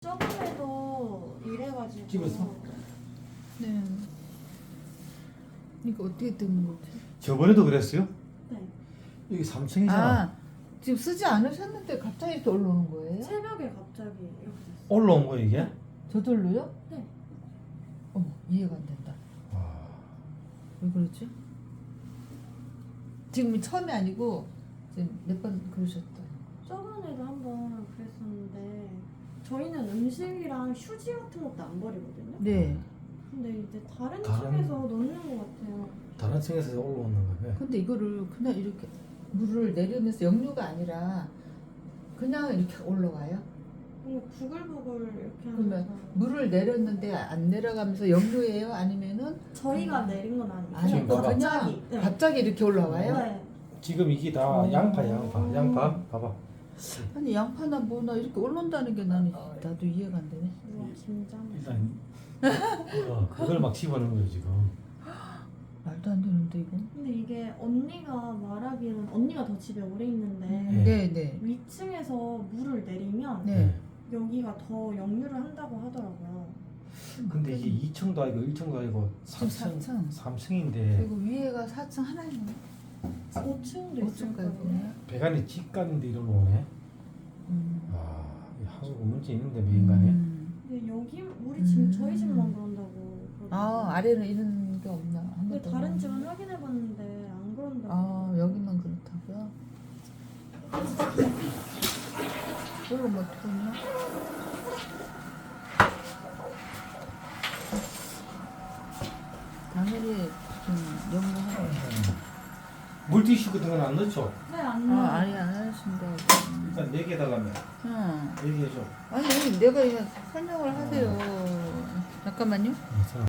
저번에도 이래가지고 집었어? 네. 이거 어떻게 뜨는 거지? 저번에도 그랬어요? 네. 여기 3층이잖아. 아, 지금 쓰지 않으셨는데 갑자기 이렇게 올라오는 거예요? 새벽에 갑자기 이렇게. 올라온 거 이게? 저절로요? 네. 어머, 이해가 안 된다. 와. 왜 그러지? 지금 처음이 아니고 지금 몇 번 그러셨다. 저번에도 한번 그랬었는데 저희는 음식이랑 휴지 같은 것도 안 버리거든요. 네. 근데 이제 다른 다른- 층에서 넣는 것 같아요. 다른 층에서 올라오는 거예요. 근데 이거를 그냥 이렇게 물을 내려내서 역류가 아니라 그냥 이렇게 올라가요? 뭔가 부글부글 이렇게 그러면 하면서 물을 내렸는데 안 내려가면서 역류예요? 아니면은 저희가 내린 건 아니고 아니 봐봐. 그냥 갑자기 네. 갑자기 이렇게 올라와요? 네. 지금 이게 다 오. 양파, 양파, 양파. 봐봐. 아니 양파나 뭐나 이렇게 올라온다는 게 나는 나도 이해가 안 되네. 우와 긴장. 일단 어, 그걸 막 집어넣은 거예요 지금. 말도 안 되는데 이거. 근데 이게 언니가 말하기로는 언니가 더 집에 오래 있는데 네. 네, 네. 위층에서 물을 내리면 네. 여기가 더 역류를 한다고 하더라고요. 근데 이게 2층도 아니고 1층도 아니고 지금 3층, 4층. 3층인데 그리고 위에가 4층 하나 있네. 5층도 있을 5층까지 거예요. 보네. 배관이 직관인데 이러고 오네. 음. 아, 이 한국 문제 있는데 매 인간에. 음. 근데 여기 우리 집 음. 저희 집만 그런다고. 그러더라고요. 아 아래는 이런 게 없나? 한 근데 번도 다른 없나? 집은 확인해봤는데 안 그런다고. 아 여기만 그렇다고요? 이걸로 뭐 틀었나? 당연히 좀 연구하고 물티슈 같은 건 안 넣죠? 네안 아 나와요. 아니 안 하신다 일단 4개 해달라면 응 얘기해줘. 아니 내가 그냥 설명을 하세요 잠깐만요 어,